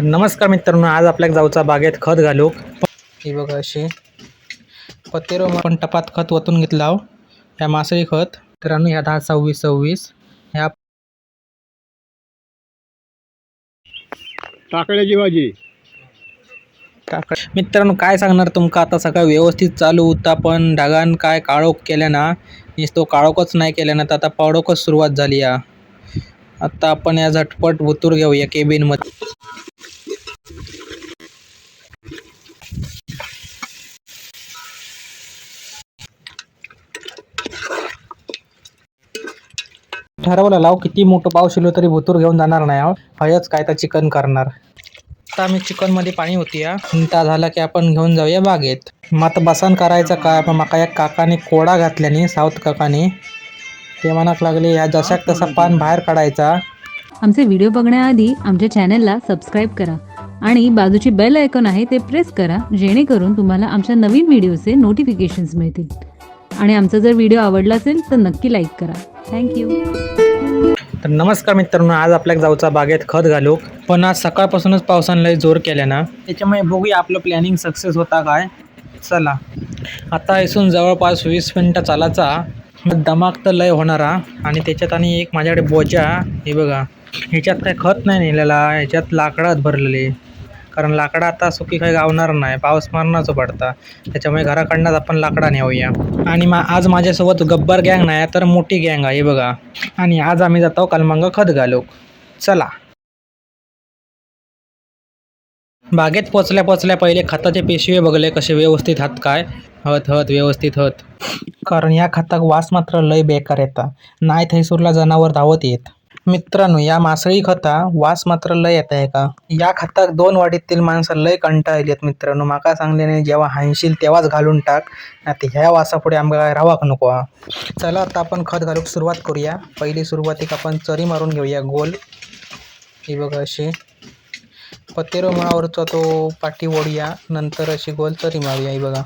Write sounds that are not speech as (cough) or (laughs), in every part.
तर नमस्कार मित्रांनो आज आपल्याला जाऊचा बागेत खत घालू ही बघा अशी. पत्तेरो आपण टपात खत वतून घेतला आहो. ह्या मासळी खत. मित्रांनो ह्या दहा सव्वीस सव्वीस. ह्या टाकळ्याची भाजी. मित्रांनो काय सांगणार तुमका? आता सगळं व्यवस्थित चालू होता पण ढगान काय काळोख केल्या ना नुसतो काळोखच नाही केल्या ना तर आता पावडोकच सुरुवात झाली या. आता आपण या झटपट उतूर घेऊया केबिनमध्ये ठरवलं लाव किती मोठं पाऊस शिलो तरी भुतूर घेऊन जाणार नाही हयच काय तर चिकन करणार. आता आम्ही चिकनमध्ये पाणी होती या त्या झाला की आपण घेऊन जाऊया बागेत. मग बसान करायचं काय? पण माका एक काकाने कोडा घातल्याने साऊथ काकाने. ते म्हणाक लागले ह्या जशाक तसा पान बाहेर काढायचा. आमचे व्हिडिओ बघण्याआधी आमच्या चॅनलला सबस्क्राईब करा आणि बाजूची बेल आयकॉन आहे ते प्रेस करा जेणेकरून तुम्हाला आमच्या नवीन व्हिडिओचे नोटिफिकेशन्स मिळतील. आणि आमचा जर व्हिडिओ आवडला असेल तर नक्की लाईक करा. थँक्यू तर नमस्कार मित्रांनो आज आपल्याला जाऊचा बागेत खत घालू पण आज सकाळपासूनच पावसानं लय जोर केल्या ना. त्याच्यामुळे बघूया आपलं प्लॅनिंग सक्सेस होता काय? चला. आता इथून जवळपास वीस मिनटं चालायचा दमाक तर लय होणारा. आणि त्याच्यात आणि एक माझ्याकडे बोजा हे बघा. ह्याच्यात काय खत नाही नेलेला ह्याच्यात लाकडात भरलेले. कारण लाकडं आता सुकी काही गावणार नाही पाऊस मारणाचं पडता. त्याच्यामुळे घराकडनंच आपण लाकडा नेऊया. आणि मा आज माझ्यासोबत गब्बर गँग नाही तर मोठी गँग आहे हे बघा. आणि आज आम्ही जातो कलमंग खत घालू चला. बागेत पोचल्या पोचल्या पहिले खताचे पिशवे बघले कसे व्यवस्थित हात काय? हत हत व्यवस्थित हत. कारण या खताक वास मात्र लय बेकार येता. नाही थैसूरला जनावर धावत येत. मित्रांनो या मासळी खता वास मात्र लय येत आहे का या खताक दोन वाडीतील माणसं लय कंटाळली आहेत मित्रांनो. माका सांगल्याने जेव्हा हाणशील तेव्हाच घालून टाक. आता ह्या वासापुढे आमका काय रावाक नको. हा. चला आता आपण खत घालूक सुरुवात करूया. पहिली सुरुवातीक आपण चरी मारून घेऊया. गोल. ही बघा अशी पतेरो मुळावरचा तो पाठी ओढूया. नंतर अशी गोल चरी मारूया ही बघा.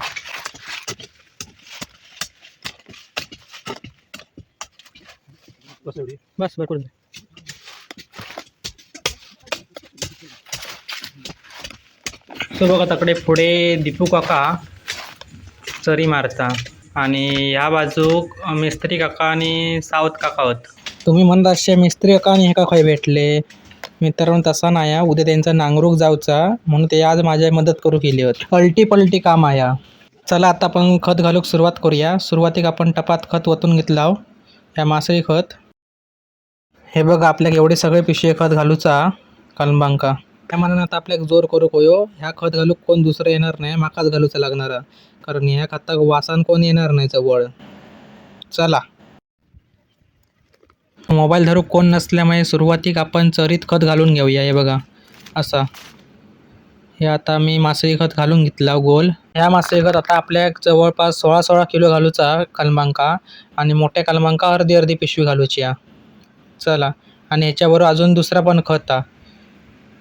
बस भरपूर. सो बघा तकडे पुढे दीपू काका चरी मारता. आणि ह्या बाजूक मिस्त्री काका आणि सावत काका होत. तुम्ही म्हणता असे मिस्त्री काका आणि हे का खंय भेटले. मित्रांनो तसा नाही हा. उद्या त्यांचा नांगरूक जाऊचा म्हणून ते आज माझ्या मदत करू केली होती. पलटी पलटी काम आहे हा. चला आता आपण खत घालूक सुरुवात करूया. सुरुवातीक आपण टपात खत वतून घेतला आहो. ह्या मासळी खत. हे बघा आपल्याक एवढे सगळे पिशवे खत घालूचा कलबांका त्या मनानं आता आपल्याक जोर करू होयो. ह्या खत घालूक कोण दुसरं येणार नाही. माकाच घालूचा लागणार. कारण ह्या खताक वासान कोण येणार नाही जवळ. चला. मोबाईल धरू कोण नसल्यामुळे सुरुवातीक आपण चरीत खत घालून घेऊया हे बघा. असा. हे आता मी मासळी खत घालून घेतला गोल. ह्या मासळी खत आता आपल्या जवळपास सोळा सोळा किलो घालूचा कलमांका आणि मोठ्या कलमांका अर्धी अर्धी पिशवी घालूची हा. चला. आणि ह्याच्याबरोबर अजून दुसरा पण खत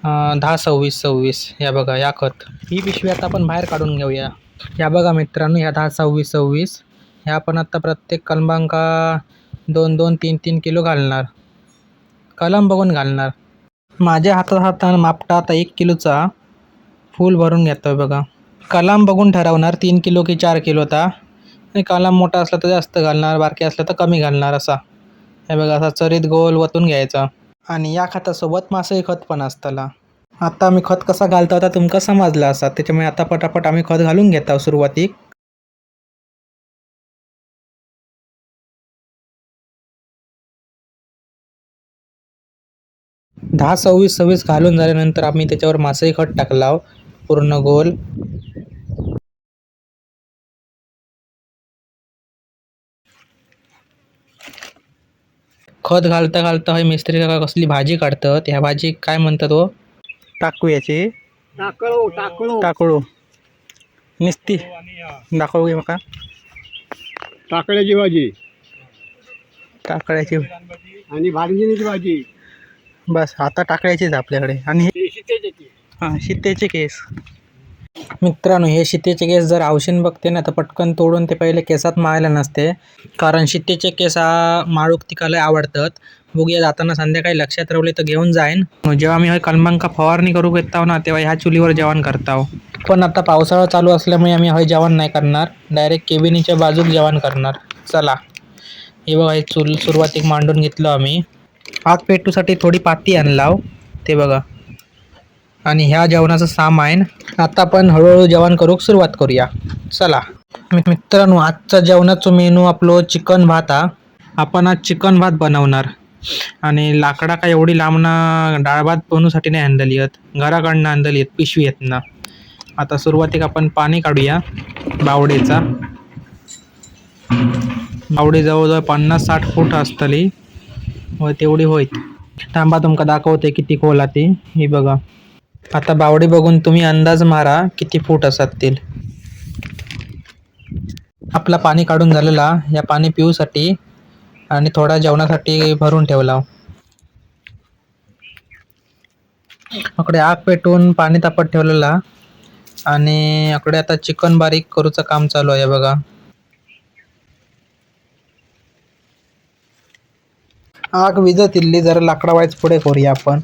हा दहा सव्वीस सव्वीस या बघा या खत. ही पिशवी आता आपण बाहेर काढून घेऊया. या बघा मित्रांनो ह्या दहा सव्वीस सव्वीस. ह्या पण आता प्रत्येक कलमांका दोन दोन तीन तीन किलो घालणार. कलम बघून घालणार. माझ्या हातात हातानं मापटा आता एक किलोचा फूल भरून घेतो बघा. कलम बघून ठरवणार तीन किलो की चार किलोचा आणि कलम मोठा असला तर जास्त घालणार बारके असला तर कमी घालणार असा. हे बघा असा चरीत गोल वतून घ्यायचा. आणि या खतासोबत मासळी खत पण असताला. आता आम्ही खत कसा घालतो आता तुमका समजला असा. त्याच्यामुळे आता पटापट आम्ही खत घालून घेतो सुरुवातीक. दहा सव्वीस सव्वीस घालून झाल्यानंतर आम्ही त्याच्यावर मासळी खत टाकला पूर्ण गोल. खत घालता घालता हे मिस्त्री काका कसली भाजी काढतात? ह्या भाजी काय म्हणतात हो? टाकू याची. टाकळो टाकळो. टाकळू. निस्ती दाखवू घे मका? टाकळ्याची भाजी. टाकळ्याची. आणि भाजी. बस आता टाकळ्याचीच आपल्याकडे. आणि हे शितेची हां केस. मित्रांनो हे शितेचे केस जर औषध बघते ना तर पटकन तोडून ते पहिले केसात मारायला नसते. कारण शितेचे केस हा माळूक तिकाला आवडतात. बघूया जाताना संध्याकाळी लक्षात रावले तर घेऊन जाईन. जेव्हा मी कलमांका फवारणी करू घेताव ना तेव्हा ह्या चुलीवर जेवण करताव. पण आता पावसाळा चालू असल्यामुळे आम्ही हय जेवण नाही करणार. डायरेक्ट केबिनीच्या बाजूक जेवण करणार. चला. हे बघा हे चूल सुरुवातीक मांडून घेतलं आम्ही. आग पेटूसाठी थोडी पाती आणलाव ते बघा. आणि ह्या जेवणाचं सामान आता आपण हळूहळू जेवण करूक सुरुवात करूया. चला. मित्रांनो आजचा जेवणाचं मेनू आपलं चिकन भात हा. आपण आज चिकन भात बनवणार. आणि लाकडा काय एवढी लांबना डाळ भात बनवूसाठी नाही आणलेली आहेत घराकडनं आणलेली आहेत पिशवी आहेत ना आता सुरुवातीक आपण पाणी काढूया बावडेचा. बावडी जवळजवळ पन्नास साठ फूट असतली. व तेवढी होईत थांबा तुमका दाखवते किती खोल ती. ही बघा. आता बावडी बघून तुम्ही अंदाज मारा किती फूट असतील आपला पाणी काढून झालेला या पाणी पिऊसाठी आणि थोडा जेवणासाठी भरून ठेवला. अकडे आग पेटवून पाणी तापत ठेवलेला. आणि अकडे आता चिकन बारीक करूचं काम चालू आहे बघा. आग विजत इल्ली जरा लाकडा वाईज पुढे करूया आपण.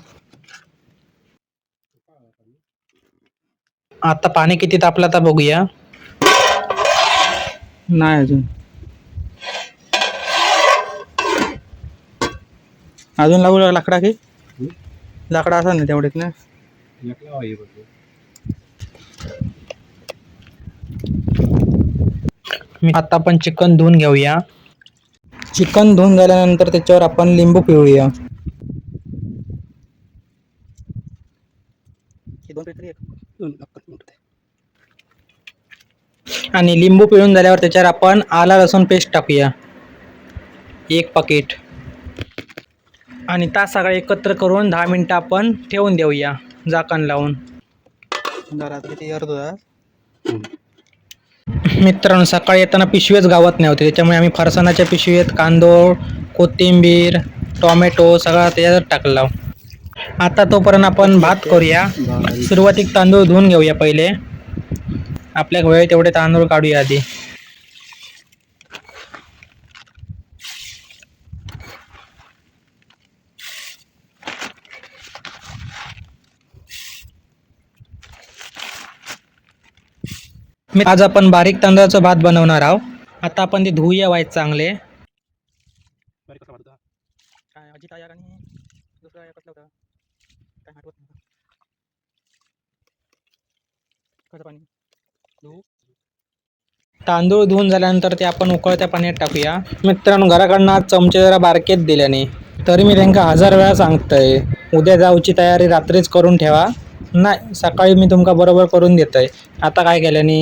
आता पाणी किती तापलं आता बघूया. नाही अजून. अजून लागू लाकडा की? लाकडा असा ना तेवढेच ना. आता आपण चिकन धुवून घेऊया. चिकन धुवून झाल्यानंतर त्याच्यावर आपण लिंबू पिळूया. आणि लिंबू पिळून झाल्यावर त्याच्यावर आपण आला लसूण पेस्ट टाकूया. एक पाकिट आणि त्या सगळं एकत्र करून दहा मिनटं आपण ठेवून देऊया झाकण लावून. मित्रांनो सकाळी येताना पिशवीच गावात नाही होते त्याच्यामुळे आम्ही फरसाणाच्या पिशवीत कांदूळ कोथिंबीर टोमॅटो सगळा त्याच्यात टाकला. आता तोपर्यंत आपण भात करूया. सुरुवातीक तांदूळ धुवून घेऊया पहिले. आपल्या वेळ तेवढे तांदूळ काढूया आधी. मी आज आपण बारीक तांदळाचा भात बनवणार आहोत. आता आपण ते धुऊया वाईट चांगले. तांदूळ धुवून झाल्यानंतर ते आपण उकळत्या पाण्यात टाकूया. मित्रांनो घराकडनं आज चमचे जरा बारकेत दिल्याने. तरी मी त्यांना हजार वेळा सांगतोय उद्या जाऊची तयारी रात्रीच करून ठेवा. नाही सकाळी मी तुमका बरोबर करून देतोय. आता काय केल्याने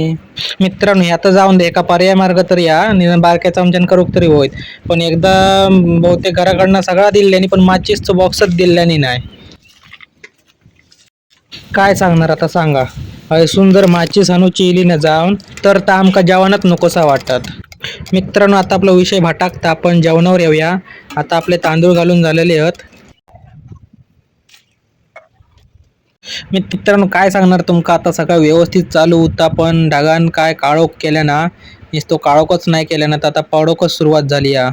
मित्रांनो हे आता जाऊन दे एका पर्याय मार्ग तरी या निदान बारक्या चमच्यान करूक तरी होईत पण एकदा बहुतेक घराकडनं सगळा दिल्याने पण माचीसचं बॉक्सच दिल्याने नाही. काय सांगणार आता सांगा. हयसून जर माचीस अनुची इली न जाऊन तर ता आमका जेवणच नकोसा वाटत. मित्रांनो आता आपला विषय भटाकता आपण जेवणावर येऊया. आता आपले तांदूळ घालून झालेले आहेत मी मित्रांनो काय सांगणार तुमका? आता सगळं व्यवस्थित चालू होता पण ढगान काय काळोख केल्या ना नुसतो काळोखच नाही केल्या ना तर आता पावडोकच सुरुवात झाली या.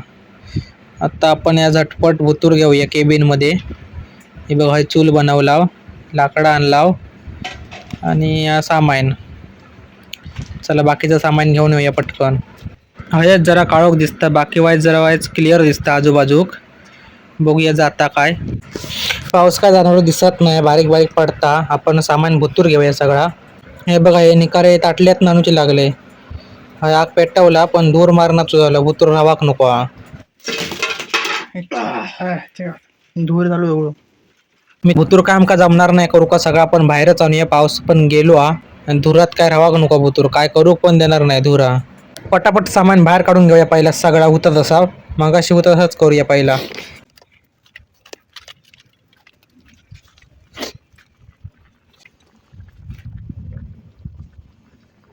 आता आपण या झटपट भुतूर घेऊया केबिनमध्ये. हे बघा हे चूल बनवलाव लाकडं आणलाव आणि या सामान. चला बाकीचं सामान घेऊन येऊया पटकन. हयच जरा काळोख दिसतं बाकी वाईज जरा वाईज क्लिअर दिसतं आजूबाजूक. बघूया जाता काय. पाऊस काय जाणार दिसत नाही बारीक बारीक पडता. आपण सामान भुतूर घेऊया सगळा. हे बघा हे निकारे ताटल्यात नानूचे लागले. आग पेटवला पण दूर मारण्याचं झालं. भुतूर रावाक नको धूर झालो एवढं. मी भुतूर काम का जमणार नाही करू का सगळं? आपण बाहेरच आणूया. पाऊस पण गेलो हा. आणि धुरात काय राहावा नको भुतूर. काय करू पण देणार नाही धुरा. पटापट सामान बाहेर काढून घेऊया पहिला. सगळा होता तसा मगाशी होता तसाच करूया पहिला.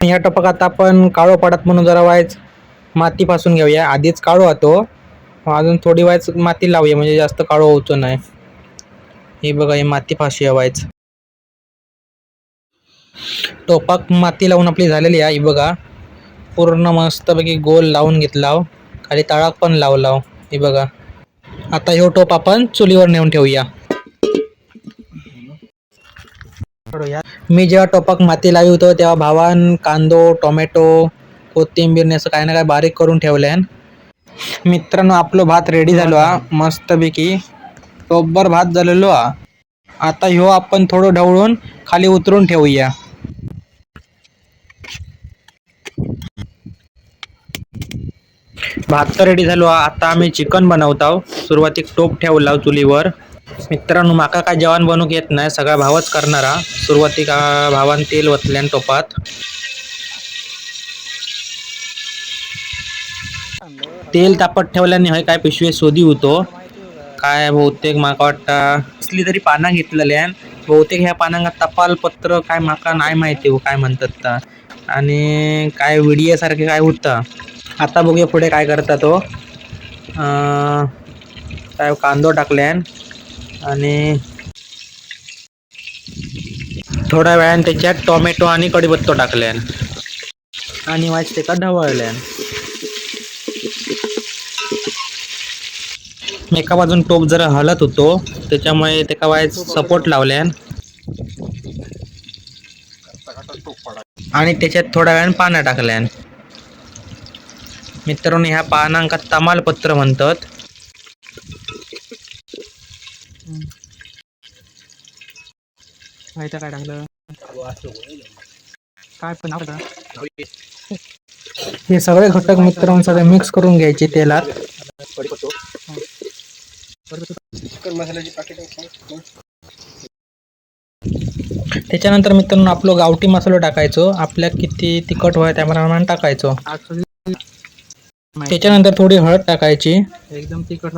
या टपकात आपण काळो पडत म्हणून जरा वायच माती पासून घेऊया. आधीच काळो होतो. अजून थोडी वायच माती लावूया म्हणजे जास्त काळो होतो नाही. हे बघा हे माती फाशी व्हायच टोपाक माती लावून आपली झालेली आहे ही बघा. पूर्ण मस्तपैकी गोल लावून घेतला खाली तळाक पण लावला हे बघा. आता ह्यो टोप आपण चुलीवर नेऊन ठेवूया. मी जेव्हा टोपाक माती लावी होतो तेव्हा भावान कांदो टोमॅटो कोथिंबीर असं काही ना काय बारीक करून ठेवल्यान मित्रांनो आपलो भात रेडी झालो हा. मस्तपैकी. टोपभर भात झालेलो हा. आता ह्यो आपण थोडं ढवळून खाली उतरून ठेवूया. भात तर रेडी झालो हा. आता आम्ही चिकन बनवत आहोत. सुरुवातीक टोप ठेवला चुलीवर. मित्रांनो माका काय जेवण बनवूक येत नाही सगळा भावच करणारा. सुरुवातीक का भावान तेल वतल्यान टोपात. तेल तापत ठेवल्याने हय काय पिशवे शोधी होतो. काय बहुतेक माका वाटता असली तरी पानं घेतलेल्यान. बहुतेक ह्या पानांका टपालपत्र काय माका नाही माहिती हो काय म्हणतात ता. आणि काय विडिया सारखे काय होतं. आता बघूया पुढे काय करता तो हो. काय कांदो टाकल्यान. आणि थोड्या वेळाने त्याच्यात टोमॅटो आणि कढीपत्तो टाकल्यान. आणि वाच तेका ढवळल्यान. एका बाजून टोप जरा हलत होतो त्याच्यामुळे त्याका वायच सपोर्ट लावल्यान. आणि त्याच्यात थोड्या वेळाने पानं टाकल्यान. मित्रांनो ह्या पानांका तमालपत्र म्हणतात. काय टाकलं काय पण हे सगळे घटक मित्रांनो सगळे मिक्स करून घ्यायचे तेलात. त्याच्यानंतर मित्रांनो आपलं गावठी मसाला टाकायचो. आपल्या किती तिखट व्हाय त्याप्रमाणे टाकायचो. त्याच्यानंतर थोडी हळद टाकायची. एकदम तिखट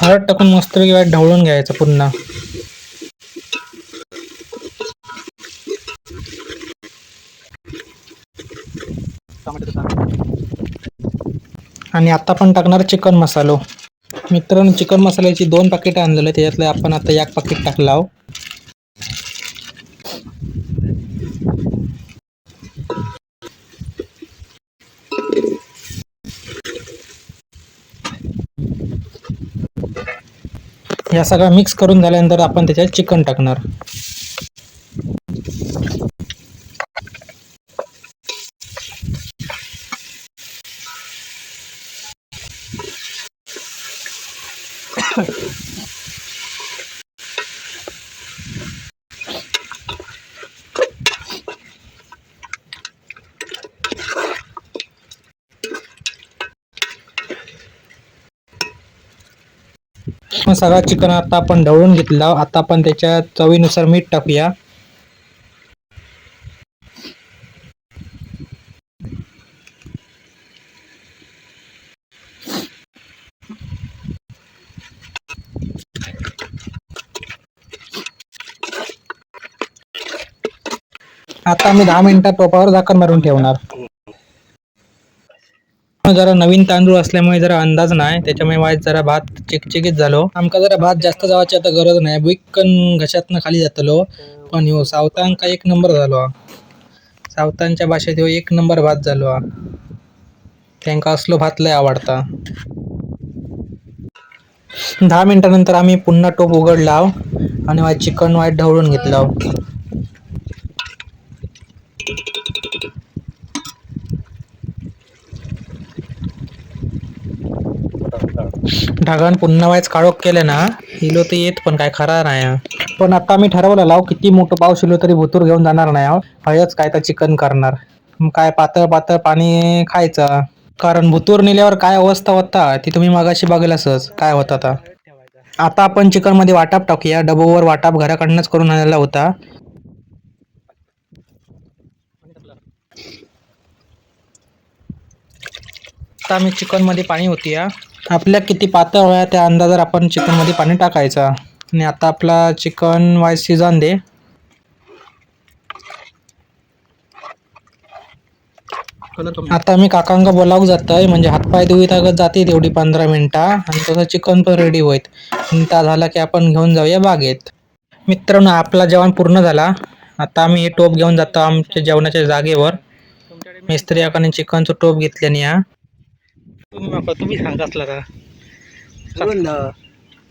हळद टाकून मस्त किंवा ढवळून घ्यायचं पुन्हा आणि आता आपण टाकणार चिकन मसालो. मित्रांनो चिकन मसाल्याची दोन पाकिटं आणलेले त्याच्यातले आपण आता एक पाकिट टाकलाव या सगळं मिक्स करून झाल्यानंतर आपण त्याच्यात चिकन टाकणार. मग सगळा चिकन आता आपण ढवळून घेतला. आता आपण त्याच्या चवीनुसार मीठ टाकूया. आता मी दहा मिनिटात टोपावर झाकण मारून ठेवणार. जरा नवीन तांदूळ असल्यामुळे जरा अंदाज नाही. त्याच्यामुळे वाईट जरा भात चिकचिकीत झालो. आमका जरा भात जास्त जावाची आता गरज नाही. विकन घशातनं खाली जातलो. पण ह्यो सावतांका एक नंबर झालो. सावतांच्या भाषेत ह्यो एक नंबर भात झालो. त्यांका असलो भात लय आवडता. दहा मिनिटानंतर आम्ही पुन्हा टोप उघडला. आणि वाईट चिकन वाईट ढवळून घेतला. ढगान पुन्हा वायच काळोख केले ना इलो तर येत पण काय खरा नाही पण आता मी ठरवलं लाव किती मोठं पाऊस इलो तरी भुतूर घेऊन जाणार नाही हा. हयच काय तर चिकन करणार. काय पातळ पातळ पाणी खायचं. कारण भुतूर नेल्यावर काय अवस्था होता ती तुम्ही मगाशी बघेलच काय होता आता? आता आपण चिकनमध्ये वाटाप टाकूया. डबोवर वाटाप घराकडनंच करून आणलेला होता. आता आम्ही चिकनमध्ये पाणी होती या आपल्या किती पातळ होया त्या अंदाजात आपण चिकनमध्ये पाणी टाकायचं. आणि आता आपला चिकन वाय शिजन दे. आता मी काकांका बोलावूक जातोय म्हणजे हातपाय धुई तागत जाते तेवढी पंधरा मिनिटा. आणि तसं चिकन पण रेडी होईत त्या झाला की आपण घेऊन जाऊया बागेत. मित्रांनो आपला जेवण पूर्ण झाला. आता आम्ही हे टोप घेऊन जातो आमच्या जेवणाच्या जागेवर. मिस्त्री आकाने चिकनचं टोप घेतल्याने या. तुम्ही माका तुम्ही सांगता असला का? करवंद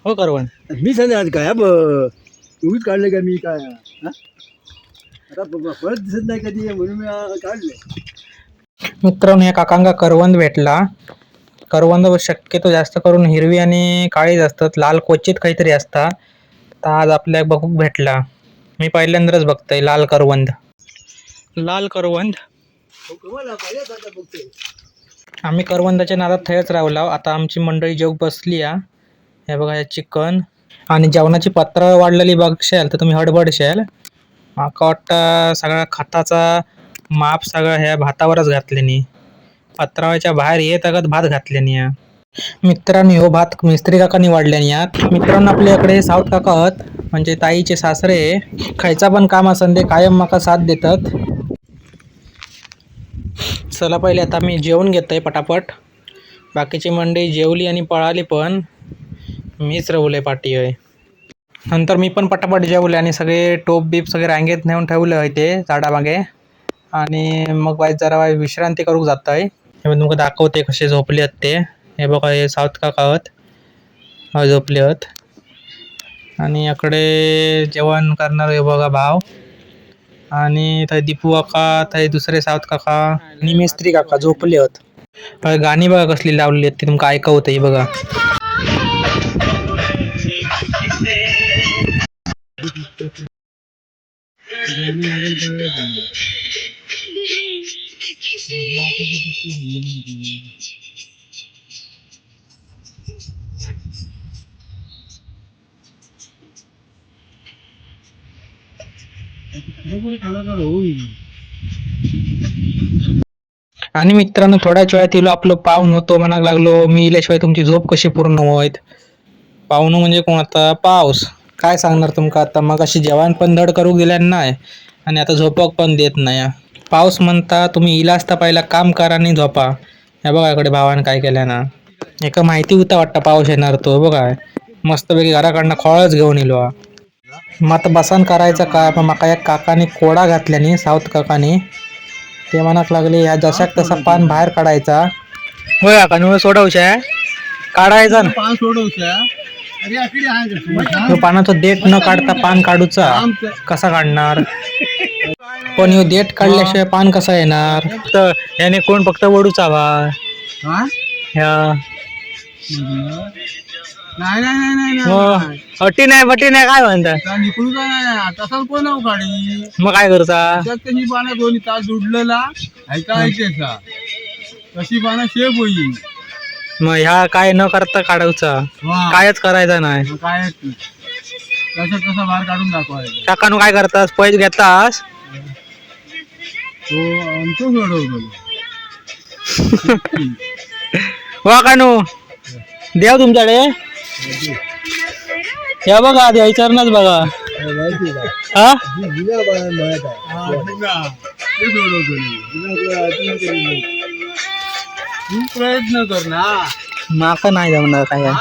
हो करवण मी सांगते आज काय? तुम्हीच काढले का मी काय? हा? आता ब- परत दिसत नाही कधी म्हणून मी आ- काढले. मित्रांनो या काकांका करवंद भेटला. करवंद शक्यतो जास्त करून हिरवी आणि काळीच असतात. लाल क्वचित काहीतरी असतात तर आज आपल्याला बघू भेटला. मी पहिल्यांदाच बघतोय लाल करवंद. लाल करवंद? हो, कमाल हा, पाहिजे आता बघतोय. आम्ही करवंदाच्या नादात थयच रावला आता आमची मंडळी जेव बसली या. हे बघा हे चिकन. आणि जेवणाची पात्र वाढलेली बघशाल तर तुम्ही हडबडशाल माका वाटतं सगळा खताचा माप सगळं ह्या भातावरच घातलेनी पत्रावाच्या बाहेर येत अगत भात घातल्यानी या. मित्रांनी हो भात मिस्त्री काकांनी वाढल्यानी यात. मित्रांनो आपल्याकडे साऊथ काका आहात. म्हणजे ताईचे सासरे. खायचा पण काम असन ते कायम माका साथ देतात. चला पहिले आता मी जेवून घेतो आहे पटापट. बाकीची मंडळी जेवली आणि पळाली पण. मीच रवले पाठी आहे नंतर मी पण पटापट जेवले आणि सगळे टोप बीप सगळे रांगेत नेऊन ठेवले आहे ते झाडामागे. आणि मग बाई जरा बाय विश्रांती करूक जात आहे हे तुमका दाखवते कसे झोपले आहेत ते. हे बघा हे साऊथ काकावत झोपले आहेत. आणि याकडे जेवण करणार हे बघा भाव आणि थंय दिपू काका थंय दुसरे साऊथ काका आणि मेस्त्री काका झोपले होत. गाणी बघा कसली लावलेली आहेत ती तुमका ऐकवत ही बघा. (laughs) आणि मित्रांनो थोड्याच वेळात येलो आपलं पाहुण होतो म्हणायला लागलो. मी इल्याशिवाय तुमची झोप कशी पूर्ण होईत पाहुणं म्हणजे कोण आता? पाऊस. काय सांगणार तुमका आता? मग अशी जेवण पण धड करू दिल्या नाही. आणि आता झोपक पण देत नाही. पाऊस म्हणता तुम्ही इला असता पहिला काम करा आणि झोपा. हे बघा इकडे भावानं काय केलं ना एका माहिती होता वाटतं पाऊस येणार तो. बघा. मस्तपैकी घराकडनं खोळच घेऊन येलो आता बसान करायचं काय? पण माका एक काकाने कोडा घातल्याने साऊथ काकाने. ते म्हणाक लागले ह्या जशाक तसा पान बाहेर काढायचा. होय काका निवड सोडवशा. काढायचा ना. पान? ह्यो पानाचं देठ न काढता पान काढूचा. कसा काढणार? पण ह्यो देठ काढल्याशिवाय पान कसा येणार? तर याने कोण फक्त वडूचा वा हा? ह्या नाही नाही नाही नाही नाही. मग अटी नाही बटी नाही काय म्हणता? का नाही तसा कोण मग काय करता? त्यात कशी पानं दोन्ही तास ऐका ऐकायचा कशी पानं शेप होईल. मग ह्या काय न करता काढायचा. कायच करायचा नाही. मग काय कसं कसं बाहेर काढून दाखवायचं. काकानू काय करतास? पैसे घेतास तो आमचं सोडवतो (laughs) वा कानू. देव तुमच्याकडे. या बघा द्या विचारणच बघा. हा? प्रयत्न कर ना माका नाही जमणार काय.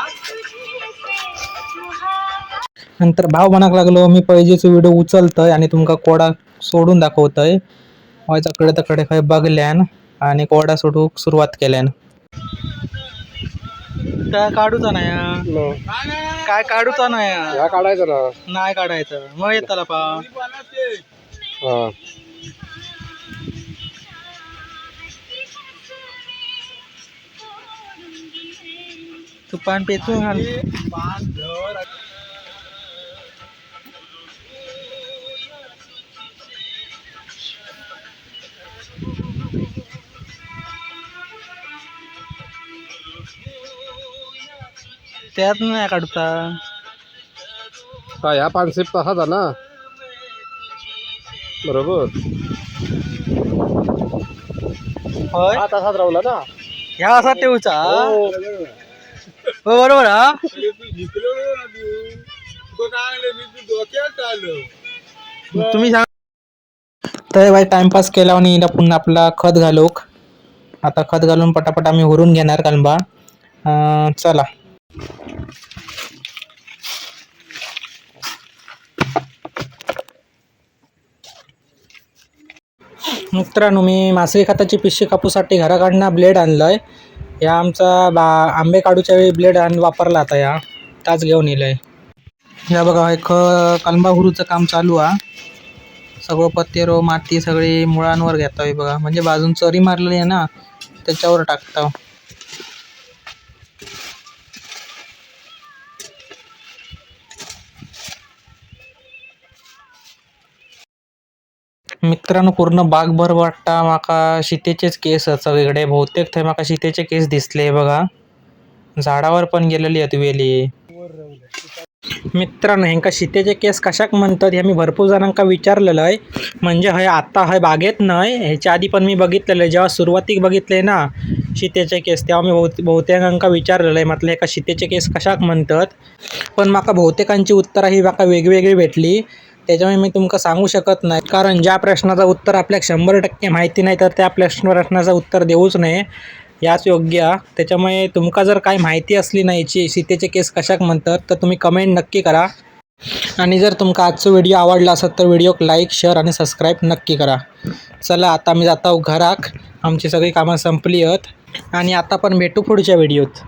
नंतर भाव म्हणाक लागलो मी पहिजेचो व्हिडिओ उचलतय आणि तुमका कोडा सोडून दाखवतय. व्हायचा कडे तकडे खंय बघल्यान आणि कोडा सोडूक सुरुवात केल्यान. काय काढूचा नाही काय काढूचा नाही ह्या काढायचं ना. नाही काढायचं. मग येताला पा. हा. तू पान पेचून घाल. त्यात नाही काढता. हा ह्या पानसेप तसाच आहे ना? बरोबर. होय? हा तसाच राहला ना? ह्या असा ठेवचा हो? बरोबर हा? तुम्ही सांग. तर बाई टाइमपास केला आणि हिला पुन्हा आपला खत घालूक. आता खत घालून पटापट आम्ही हुरून घेणार कालबा चला. मित्रांनो मी मासळी खताची पिशवी कापूसाठी घराकडनं ब्लेड आणलं आहे या आमचा बा आंबे काढूच्या वेळी ब्लेड आण वापरला आता या. ताच घेऊन येलं आहे या बघा एक ख हुरूचं काम चालू आहे सगळं पत्तेरो माती सगळी मुळांवर घेतोय बघा. म्हणजे बाजून चरी मारलेली आहे ना त्याच्यावर टाकतो मित्रांनो पूर्ण बागभर वाटता. माका शितेचेच केस सगळीकडे बहुतेक थंय माका शितेचे केस दिसले बघा. झाडावर पण गेलेली आहेत वेली. मित्रांनो ह्यांका शितेचे केस कशाक म्हणतात हे मी भरपूर जणांका विचारलेलं आहे. म्हणजे हय आत्ता हय बागेत नाही ह्याच्या आधी पण मी बघितलेलं आहे. जेव्हा सुरुवातीक बघितले ना शितेचे केस तेव्हा मी बहुत बहुतेकांका विचारलेलं आहे. म्हटलं ह्याका शितेचे केस कशाक म्हणतात? पण माका बहुतेकांची उत्तरं ही माका वेगवेगळी भेटली. त्याच्यामुळे मी तुमका सांगू शकत नाही. कारण ज्या प्रश्नाचं उत्तर आपल्या शंभर टक्के माहिती नाही तर त्या प्रश्न प्रश्नाचं उत्तर देऊच नये. याच योग्य. त्याच्यामुळे तुमका जर काही माहिती असली नाहीची सीतेचे केस कशाक म्हणतात तर तुम्ही कमेंट नक्की करा. आणि जर तुमका आजचा व्हिडिओ आवडला असेल तर व्हिडिओक लाईक शेअर आणि सबस्क्राईब नक्की करा. चला आता मी जातो घराक. आमची सगळी कामं संपली आहेत. आणि आता पण भेटू पुढच्या व्हिडिओत.